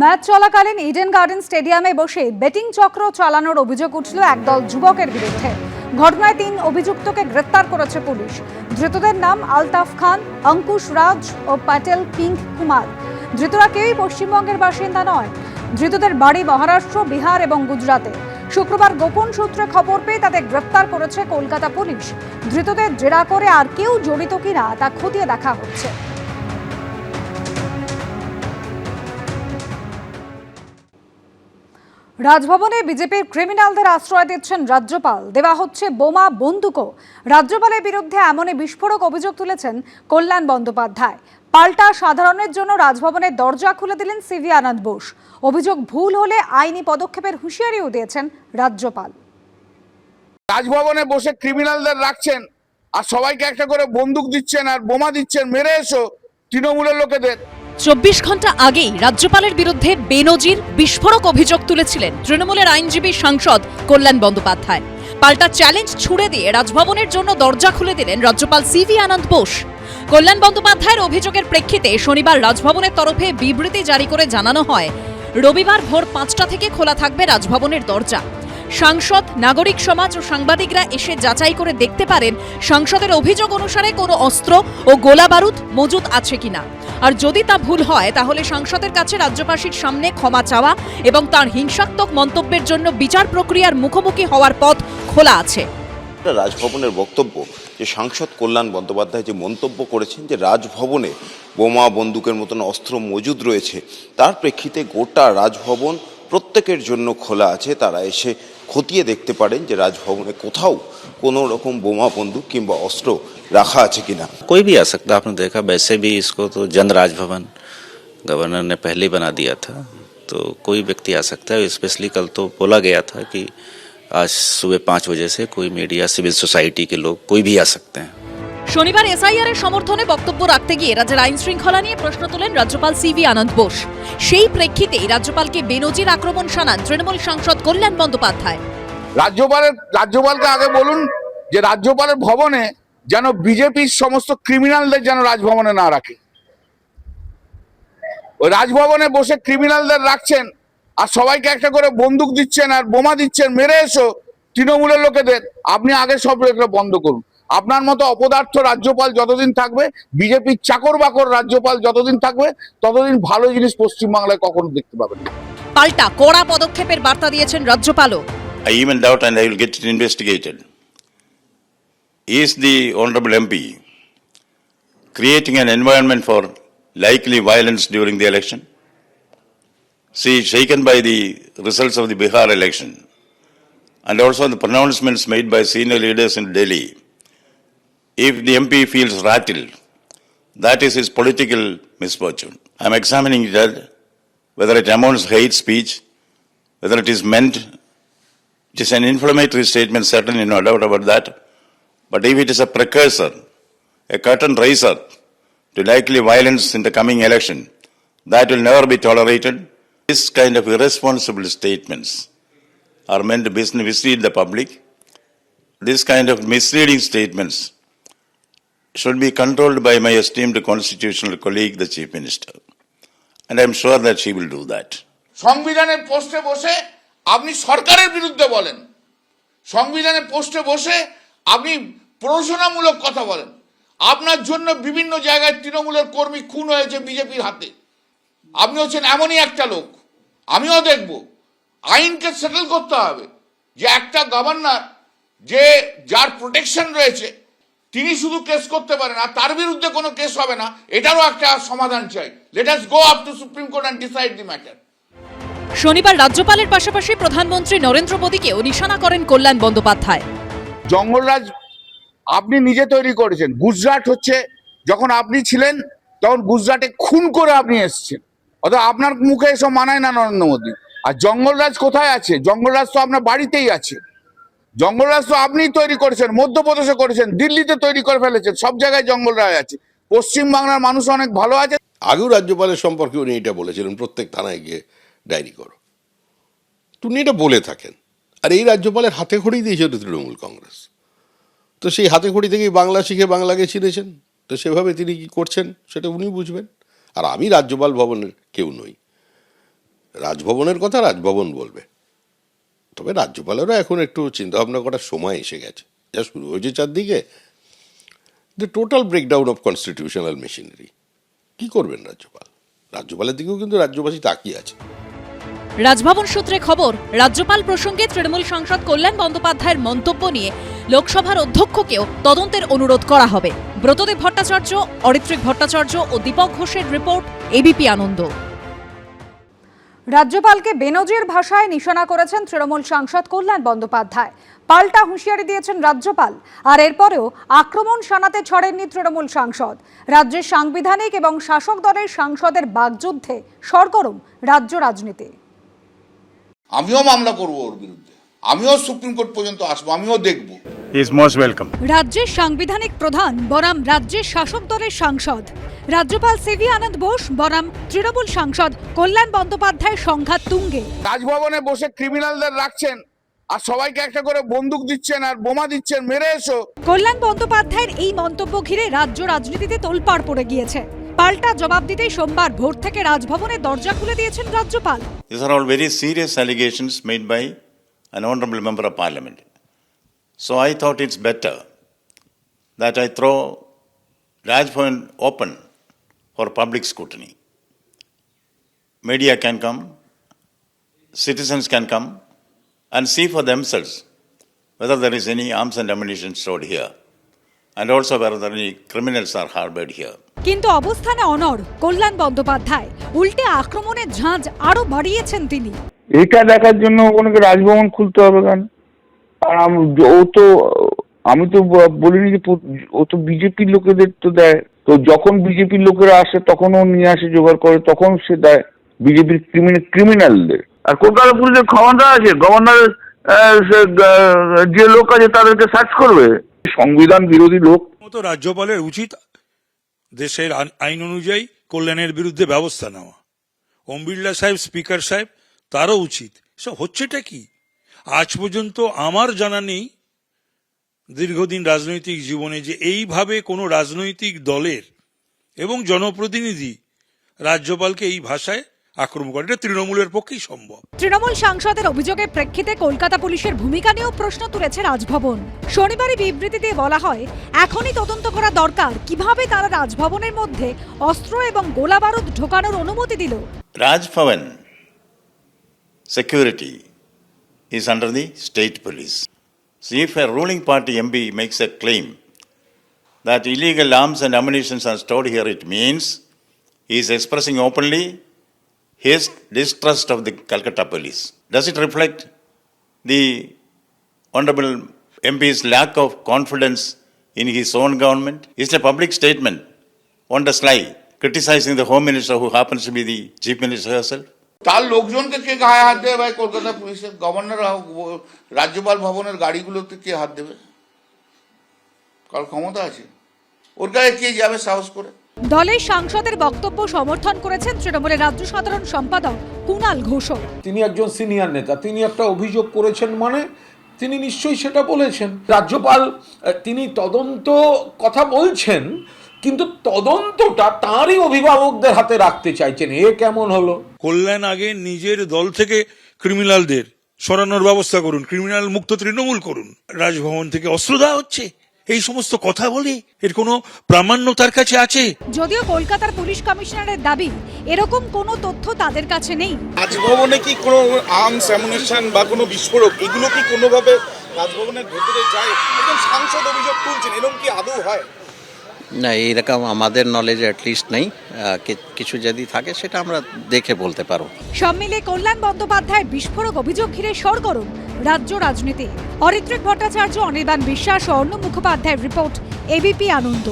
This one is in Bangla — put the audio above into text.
ম্যাচ চলাকালীন ইডেন গার্ডেন স্টেডিয়ামে বসে বেটিং চক্র চালানোর অভিযোগ উঠল একদল যুবকের বিরুদ্ধে। ঘটনায় তিন অভিযুক্তকে গ্রেপ্তার করেছে পুলিশ। ধৃতদের নাম আলতাফ খান, অঙ্কুশ রাজ ও প্যাটেল পিঙ্ক কুমার। ধৃতরা কেউই পশ্চিমবঙ্গের বাসিন্দা নয়। ধৃতদের বাড়ি মহারাষ্ট্র, বিহার এবং গুজরাটে। শুক্রবার গোপন সূত্রে খবর পেয়ে তাদের গ্রেপ্তার করেছে কলকাতা পুলিশ। ধৃতদের জেরা করে আর কেউ জড়িত কিনা তা খতিয়ে দেখা হচ্ছে। রাজভবনে বিজেপির ক্রিমিনালদের আশ্রয় দিচ্ছেন রাজ্যপাল। দেওয়া হচ্ছে বোমা বন্দুকও। রাজ্যপালের বিরুদ্ধে এমনই বিস্ফোরক অভিযোগ তুলেছেন কল্যাণ বন্দ্যোপাধ্যায়। পাল্টা সাধারণের জন্য রাজভবনের দরজা খুলে দিলেন সিভি আনন্দ বোস। অভিযোগ ভুল হলে আইনি পদক্ষেপের হুঁশিয়ারিও দিয়েছেন রাজ্যপাল। রাজভবনে বসে ক্রিমিনালদের রাখছেন আর সবাইকে একটা করে বন্দুক দিচ্ছেন আর বোমা দিচ্ছেন। মেরে এসো, তৃণমূলের লোকেদের। চব্বিশ ঘণ্টা আগেই রাজ্যপালের বিরুদ্ধে বেনজির বিস্ফোরক অভিযোগ তুলেছিলেন তৃণমূলের আইনজীবী সাংসদ কল্যাণ বন্দ্যোপাধ্যায়। পাল্টা চ্যালেঞ্জ ছুড়ে দিয়ে রাজভবনের জন্য দরজা খুলে দিলেন রাজ্যপাল সিভি আনন্দ বোস। কল্যাণ বন্দ্যোপাধ্যায়ের অভিযোগের প্রেক্ষিতে শনিবার রাজভবনের তরফে বিবৃতি জারি করে জানানো হয়, রবিবার ভোর পাঁচটা থেকে খোলা থাকবে রাজভবনের দরজা। সাংসদ, নাগরিক সমাজ ও সাংবাদিকরা এসে যাচাই করে দেখতে পারেন সংসদের অভিযোগ অনুসারে কোনো অস্ত্র ও গোলা বারুদ মজুদ আছে কিনা। আর যদি তা ভুল হয়, তাহলে সংসদের কাছে রাজ্যবাসীর সামনে ক্ষমা চাওয়া এবং তার হিংসাত্মক মন্তব্যের জন্য বিচার প্রক্রিয়ার মুখোমুখি হওয়ার পথ খোলা আছে। রাজভবনের বক্তব্য, যে সাংসদ কল্যাণ বন্দ্যোপাধ্যায় যে মন্তব্য করেছেন যে রাজভবনে বোমা, বন্দুকের মতন অস্ত্র মজুদ রয়েছে, তার প্রেক্ষিতে গোটা রাজভবন প্রত্যেকের জন্য খোলা আছে তারা এসে খতিয়ে দেখতে পারেন যে রাজভবনে কোথাও কোনো রকম বোমা বন্দুক কিংবা অস্ত্র রাখা আছে কিনা कोई भी आ सकता आपने देखा वैसे भी इसको तो जन राजभवन गवर्नर ने पहले ही बना दिया था तो कोई व्यक्ति आ सकता है स्पेशली कल तो बोला गया था कि आज सुबह पाँच बजे से कोई मीडिया सिविल सोसाइटी के लोग कोई भी आ सकते हैं শনিবার এসআইআর এর সমর্থনে বক্তব্য রাখতে গিয়ে রাজ্যের আইন শৃঙ্খলা নিয়ে প্রশ্ন তোলেন রাজ্যপাল সিভি আনন্দ বোস। সেই প্রেক্ষিতেই রাজ্যপালকে বেনজির আক্রমণ শানান তৃণমূল সাংসদ কল্যাণ বন্দ্যোপাধ্যায়। রাজ্যপালের রাজ্যপালকে আগে বলুন যে রাজ্যপালের ভবনে যেন বিজেপির সমস্ত ক্রিমিনালদের যেন রাজভবনে না রাখে। ওই রাজভবনে বসে ক্রিমিনালদের রাখছেন আর সবাইকে একটা করে বন্দুক দিচ্ছেন আর বোমা দিচ্ছেন, মেরে এসো তৃণমূলের লোকেদের। আপনি আগে সব বন্ধ করুন। আপনার মতো অপদার্থ রাজ্যপাল যতদিন থাকবে বিজেপির চাকর বাকর রাজ্যপাল যতদিন থাকবে ততদিন ভালো জিনিস পশ্চিমবাংলায় কখনো দেখতে পাবেন না পাল্টা কড়া পদক্ষেপের বার্তা দিয়েছেন রাজ্যপালও I even doubt and I will get it investigated. Is the Honorable MP creating an environment for likely violence during the election? See, shaken by the results of the Bihar election and also the pronouncements made by senior leaders in Delhi, if the MP feels rattled, that is his political misfortune. I am examining that uh, whether it amounts hate speech, whether it is meant it is an inflammatory statement, certainly no doubt about that. But if it is a precursor, a curtain raiser to likely violence in the coming election, that will never be tolerated. This kind of irresponsible statements are meant to mis- mislead the public. This kind of misleading statements should be controlled by my esteemed constitutional colleague, the Chief Minister. And I'm sure that she will do that. সংবিধানের পোস্টে বসে আপনি সরকারের বিরুদ্ধে বলেন। সংবিধানের পোস্টে বসে আপনি প্ররোচনামূলক কথা বলেন। আপনার জন্য বিভিন্ন জায়গায় তৃণমূলের কর্মী খুন হয়েছে বিজেপির হাতে। আপনি হচ্ছেন এমনই একটা লোক। আমিও দেখব। আইনকে সেটেল করতে হবে। যে একটা গভর্নর যে যার প্রোটেকশন রয়েছে তিনি শুধু কেস করতে পারেন আর তার বিরুদ্ধে কোনো কেস হবে না এটারও একটা সমাধান চাই। Let us go up to Supreme Court and decide the matter শনিবার রাজ্যপালের পাশাপাশি প্রধানমন্ত্রী নরেন্দ্র মোদীকেও নিশানা করেন কল্যাণ বন্দ্যোপাধ্যায়। জঙ্গলরাজ আপনি নিজে তৈরি করেছেন। গুজরাট হচ্ছে যখন আপনি ছিলেন তখন গুজরাটে খুন করে আপনি এসেছেন। অর্থাৎ আপনার মুখে এসব মানায় না নরেন্দ্র মোদী। আর জঙ্গলরাজ কোথায় আছে? জঙ্গলরাজ তো আপনার বাড়িতেই আছে। জঙ্গলরাজ তো আপনিই তৈরি করেছেন, মধ্যপ্রদেশে করেছেন, দিল্লিতে তৈরি করে ফেলেছেন, সব জায়গায় জঙ্গলরাজ আছে। পশ্চিম বাংলার মানুষ অনেক ভালো আছে। আগেও রাজ্যপালের সম্পর্কে উনি এটা বলেছিলেন, প্রত্যেক থানায় গিয়ে ডায়েরি করো। উনি এটা বলে থাকেন। আর এই রাজ্যপালের হাতে খড়ি দিয়েছিল তৃণমূল কংগ্রেস। তো সেই হাতে খড়ি থেকেই বাংলা শিখে বাংলাকে চিনেছেন। তো সেভাবে তিনি কি করছেন, সেটা উনি বুঝবেন। আর আমি রাজ্যপাল ভবনের কেউ নই। রাজভবনের কথা রাজভবন বলবে। তবে রাজ্যপালেরও এখন একটু চিন্তাভাবনা করার সময় এসে গেছে। যা শুরু হয়েছে চারদিকে। The total breakdown of constitutional machinery কি করবেন রাজ্যপাল? রাজ্যপালের দিকেও কিন্তু রাজ্যবাসী তাকিয়ে আছে। রাজভবন সূত্রে খবর, রাজ্যপাল প্রসঙ্গে তৃণমূল সাংসদ কল্যাণ বন্দ্যোপাধ্যায়ের মন্তব্য নিয়ে লোকসভার অধ্যক্ষকেও তদন্তের অনুরোধ করা হবে। ব্রতদেব ভট্টাচার্য, অরিত্রিক ভট্টাচার্য ও দীপক ঘোষের রিপোর্ট এবিপি আনন্দ। রাজ্যপালকে বেনজির ভাষায় নিশানা করেছেন তৃণমূল সাংসদ কল্যাণ বন্দ্যোপাধ্যায়। পাল্টা হুঁশিয়ারি দিয়েছেন রাজ্যপাল আর এরপরেও আক্রমণ শানাতে ছড়েননি তৃণমূল সাংসদ। রাজ্যের সাংবিধানিক এবং শাসক দলের সাংসদের বাগযুদ্ধে সরগরম রাজ্য রাজনীতি। আমিও মামলা করব ওর বিরুদ্ধে। আমিও সুপ্রিম কোর্ট পর্যন্ত আসব আমিও দেখব। Is most welcome. রাজ্যের সাংবিধানিক প্রধান বনাম রাজ্যের শাসক দলের সাংসদ। রাজ্যপাল সিভি আনন্দ বোস বনাম তৃণমূল সাংসদ কল্যাণ বন্দ্যোপাধ্যায়ের সংঘাত তুঙ্গে। রাজভবনে বসে ক্রিমিনালদের রাখছেন আর সবাইকে একটা করে বন্দুক দিচ্ছেন আর বোমা দিচ্ছেন মেরে এসো। কল্যাণ বন্দ্যোপাধ্যায়ের এই মন্তব্য ঘিরে রাজ্য রাজনীতিতে তোলপাড় পড়ে গিয়েছে। পাল্টা জবাব দিতেই সোমবার ভোর থেকে রাজভবনের দরজা খুলে দিয়েছেন রাজ্যপাল। These are all very serious allegations made by an honorable member of parliament. So I thought it's better that I throw Rajbhavan open for public scrutiny. Media can come, citizens can come and see for themselves whether there is any arms and ammunition stored here and also whether any criminals are harbored here. কিন্তু অবস্থানে অনড় কল্যাণ বন্দ্যোপাধ্যায় উল্টে আক্রমণের ঝাঁজ আরও বাড়িয়েছেন তিনি এটা দেখার জন্য ওনাকে রাজভবন খুলতে হবে কেন আর আম- ও তো আমি তো বলিনি যে ও তো বিজেপির লোকেদের তো দেয় তো যখন বিজেপির লোকেরা আসে তখন ও নিয়ে আসে, জোগাড় করে, তখন সে দেয় বিজেপির ক্রিমিনালদের আর কলকাতা পুলিশের ক্ষমতা আছে, গভর্নর যে লোক আছে তাদেরকে সার্চ করবে। সংবিধান বিরোধী লোক। মতো রাজ্যপালের উচিত দেশের আইন অনুযায়ী কল্যাণের বিরুদ্ধে ব্যবস্থা নেওয়া। ওম বিড়লা সাহেব, স্পিকার সাহেব, তারও উচিত। সব হচ্ছেটা কি? আজ পর্যন্ত আমার জানা নেই দীর্ঘদিন রাজনৈতিক জীবনে যে এইভাবে কোনো রাজনৈতিক দলের এবং জনপ্রতিনিধি রাজ্যপালকে এই ভাষায় আক্রমণ করে এটা তৃণমূলের পক্ষেই সম্ভব। তৃণমূল সাংসদের অভিযোগের প্রেক্ষিতে কলকাতা পুলিশের ভূমিকা নিয়েও প্রশ্ন তুলেছে রাজভবন। শনিবারই বিবৃতিতে বলা হয় এখনই তদন্ত করা দরকার। কীভাবে তারা রাজভবনের মধ্যে অস্ত্র এবং গোলা বারুদ ঢোকানোর অনুমতি দিল? Bhavan security is under the state police. See, if a ruling party MP makes a claim that illegal arms and ammunition are stored here, it means he is expressing openly his distrust of the Calcutta police. Does it reflect the Honorable MP's lack of confidence in his own government? Is it a public statement on the sly criticizing the Home Minister who happens to be the Chief Minister herself? তার লোকজনকে কে গায়ে হাত দেবে? ভাই কলকাতা পুলিশের গভর্নর রাজ্যপাল ভবনের গাড়িগুলোতে কে হাত দেবে? কার ক্ষমতা আছে? ওর গায়ে কে যাবে সাহস করে? দলের সাংসদের বক্তব্য সমর্থন করেছেন তৃণমূলের রাজ্য সাধারণ সম্পাদক কুণাল ঘোষও তিনি একজন সিনিয়র নেতা তিনি একটা অভিযোগ করেছেন মানে তিনি নিশ্চয়ই সেটা বলেছেন। রাজ্যপাল তিনি তদন্ত কথা বলছেন কিন্তু তদন্তটা তাঁরই অভিভাবকদের হাতে রাখতে চাইছেন। এ কেমন হলো? কল্যাণ আগে নিজের দল থেকে ক্রিমিনালদের সরানোর ব্যবস্থা করুন ক্রিমিনাল মুক্ত তৃণমূল করুন। রাজভবন থেকে অস্ত্র দেওয়া হচ্ছে। এই সমস্ত কথা বলে এর কোনো প্রামাণ্য তার কাছে আছে? যদিও কলকাতার পুলিশ কমিশনারের দাবি এরকম কোনো তথ্য তাদের কাছে নেই। রাজভবনে কি কোনো আর্মস অ্যামুনেশন বা কোনো বিস্ফোরক এগুলো কি কোনোভাবে রাজভবনের ভেতরে যায়? একজন সাংসদ অভিযোগ তুলছেন এরকম কি আদৌ হয়? না এইরকম আমাদের নলেজ অ্যাটলিস্ট নেই। কিছু যদি থাকে সেটা আমরা দেখে বলতে পারো সব মিলে কল্যাণ বন্দ্যোপাধ্যায়ের বিস্ফোরক অভিযোগ ঘিরে সরগরম রাজ্য রাজনীতি। অরিত্রিক ভট্টাচার্য, অনির্বাণ বিশ্বাস ও অর্ণ মুখোপাধ্যায়ের রিপোর্ট এবিপি আনন্দ